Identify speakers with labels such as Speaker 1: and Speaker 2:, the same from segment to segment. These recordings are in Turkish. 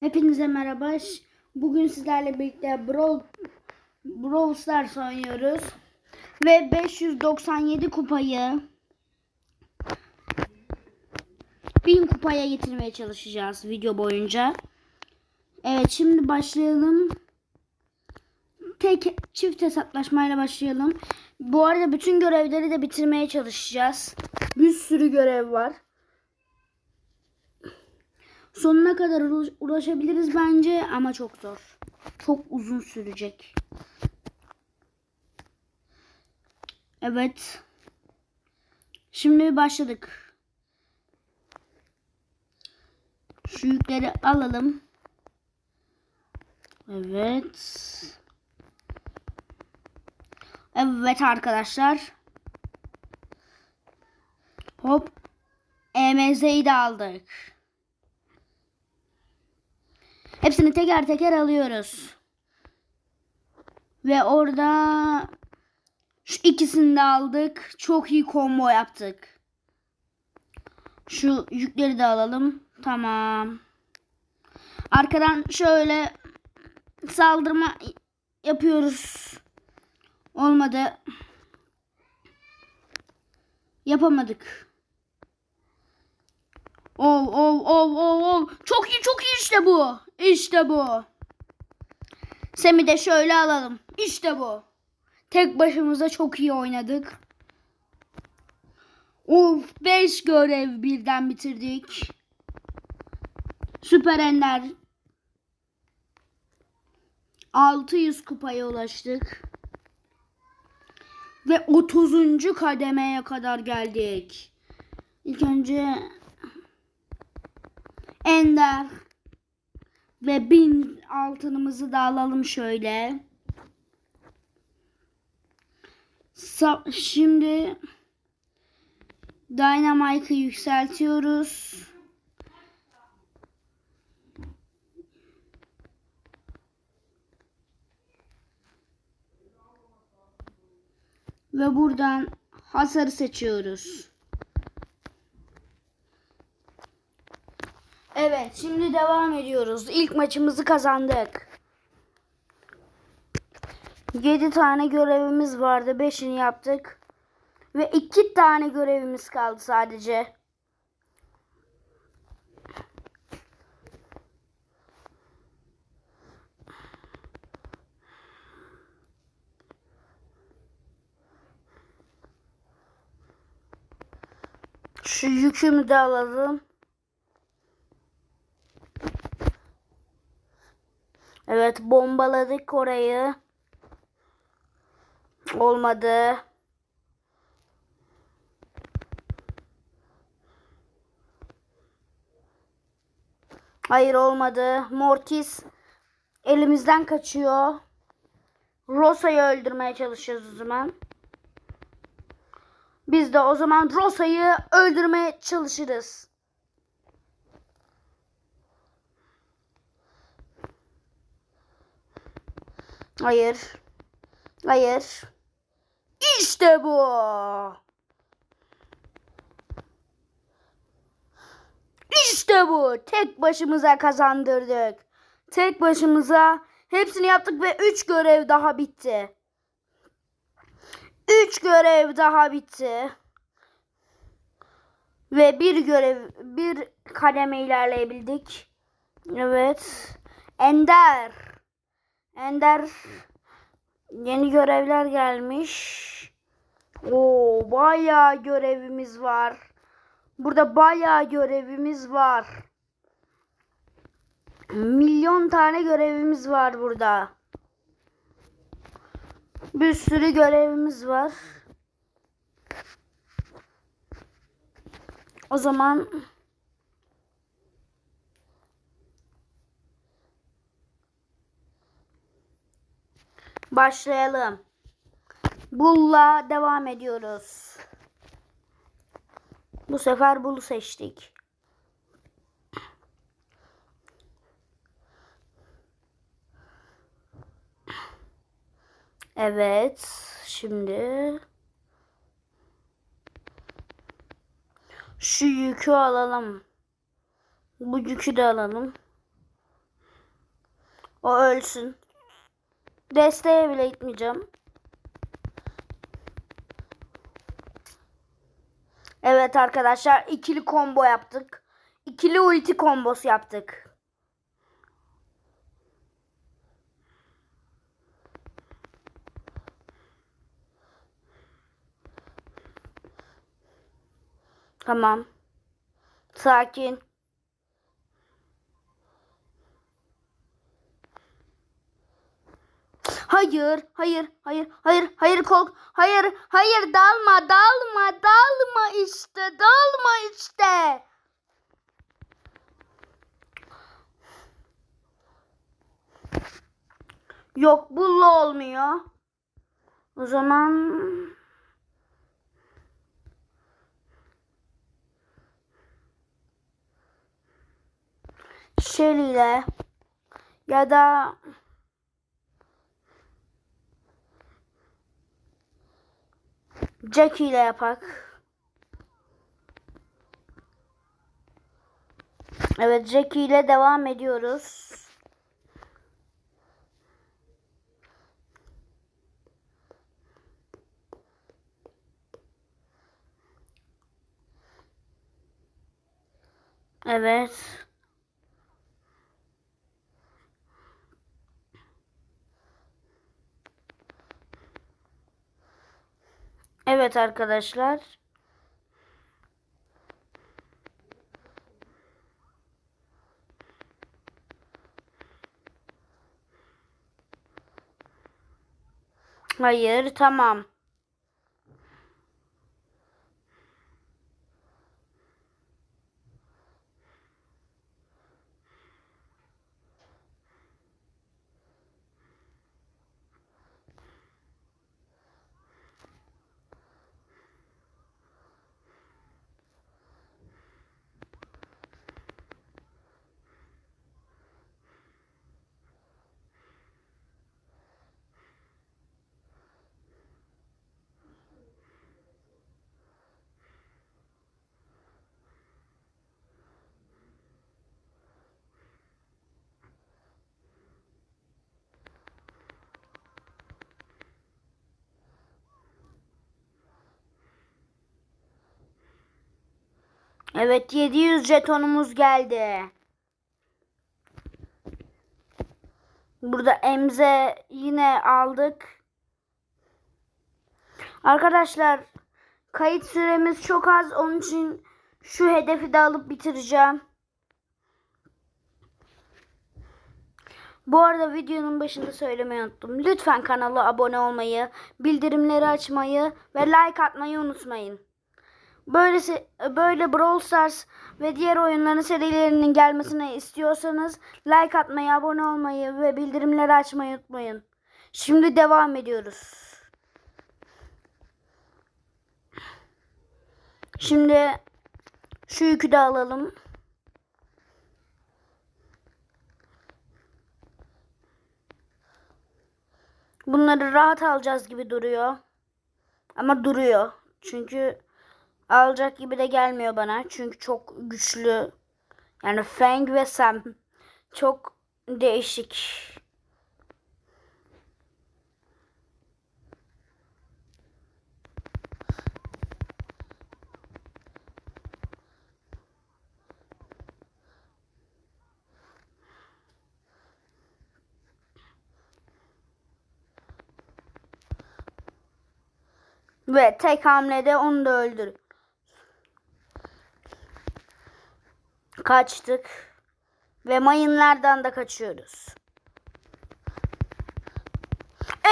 Speaker 1: Hepinize merhaba. Bugün sizlerle birlikte Brawl, Brawl Stars oynuyoruz. Ve 597 kupayı 1000 kupaya getirmeye çalışacağız video boyunca. Evet şimdi başlayalım. Tek çift hesaplaşmayla başlayalım. Bu arada bütün görevleri de bitirmeye çalışacağız. Bir sürü görev var. Sonuna kadar ulaş- ulaşabiliriz bence ama çok zor. Çok uzun sürecek. Evet. Şimdi başladık. Şu yükleri alalım. Evet. Evet arkadaşlar. Hop. EMZ'yi de aldık. Hepsini teker teker alıyoruz. Ve orada şu ikisini de aldık. Çok iyi combo yaptık. Şu yükleri de alalım. Tamam. Arkadan şöyle saldırma yapıyoruz. Olmadı. Yapamadık. Ol ol ol ol ol. Çok iyi çok iyi işte bu. İşte bu. Sem'i de şöyle alalım. İşte bu. Tek başımıza çok iyi oynadık. Of 5 görev birden bitirdik. Süper Ender. 600 kupaya ulaştık. Ve 30. kademeye kadar geldik. İlk önce Ender ve bin altınımızı da alalım şöyle. Sa- Şimdi Dynamite'ı yükseltiyoruz. Ve buradan hasarı seçiyoruz. Evet, şimdi devam ediyoruz. İlk maçımızı kazandık. 7 tane görevimiz vardı. 5'ini yaptık. Ve 2 tane görevimiz kaldı sadece. Şu yükümü de alalım. Evet bombaladık orayı. Olmadı. Hayır olmadı. Mortis elimizden kaçıyor. Rosa'yı öldürmeye çalışıyoruz o zaman. Biz de o zaman Rosa'yı öldürmeye çalışırız. Hayır. Hayır. İşte bu. İşte bu. Tek başımıza kazandırdık. Tek başımıza hepsini yaptık ve 3 görev daha bitti. 3 görev daha bitti. Ve bir görev, bir kademe ilerleyebildik. Evet. Ender. Ender yeni görevler gelmiş. Oo bayağı görevimiz var. Burada bayağı görevimiz var. Milyon tane görevimiz var burada. Bir sürü görevimiz var. O zaman başlayalım. Bull'la devam ediyoruz. Bu sefer Bull'u seçtik. Evet. Şimdi şu yükü alalım. Bu yükü de alalım. O ölsün. Desteğe bile gitmeyeceğim. Evet arkadaşlar ikili combo yaptık. İkili ulti kombosu yaptık. Tamam. Sakin. Hayır, hayır, hayır, hayır, hayır kork, hayır, hayır dalma, dalma, dalma işte, dalma işte. Yok, bulla olmuyor. O zaman Shelly ile ya da Jackie ile yapak. Evet Jackie ile devam ediyoruz. Evet. Evet arkadaşlar. Hayır, tamam. Evet 700 jetonumuz geldi. Burada emze yine aldık. Arkadaşlar kayıt süremiz çok az. Onun için şu hedefi de alıp bitireceğim. Bu arada videonun başında söylemeyi unuttum. Lütfen kanala abone olmayı, bildirimleri açmayı ve like atmayı unutmayın. Böylesi, böyle Brawl Stars ve diğer oyunların serilerinin gelmesini istiyorsanız like atmayı, abone olmayı ve bildirimleri açmayı unutmayın. Şimdi devam ediyoruz. Şimdi şu yükü de alalım. Bunları rahat alacağız gibi duruyor. Ama duruyor. Çünkü alacak gibi de gelmiyor bana. Çünkü çok güçlü. Yani Fang ve Sam çok değişik. Ve tek hamlede onu da öldür. Kaçtık. Ve mayınlardan da kaçıyoruz.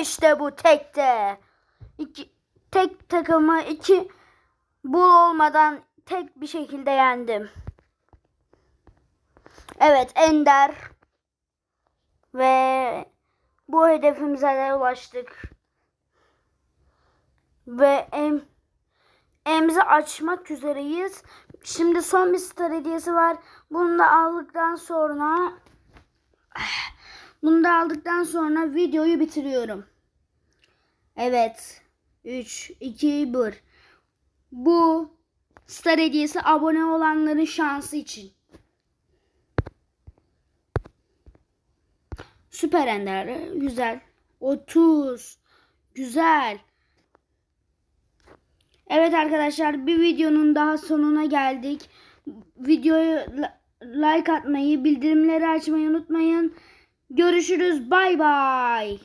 Speaker 1: İşte bu tekte. İki, tek takımı iki bul olmadan tek bir şekilde yendim. Evet Ender. Ve bu hedefimize de ulaştık. Ve em, emzi açmak üzereyiz. Şimdi son bir star hediyesi var. Bunu da aldıktan sonra bunu da aldıktan sonra videoyu bitiriyorum. Evet. 3, 2, 1. Bu star hediyesi abone olanların şansı için. Süper ender. Güzel. 30. Güzel. Evet arkadaşlar bir videonun daha sonuna geldik. Videoyu like atmayı, bildirimleri açmayı unutmayın. Görüşürüz. Bay bay.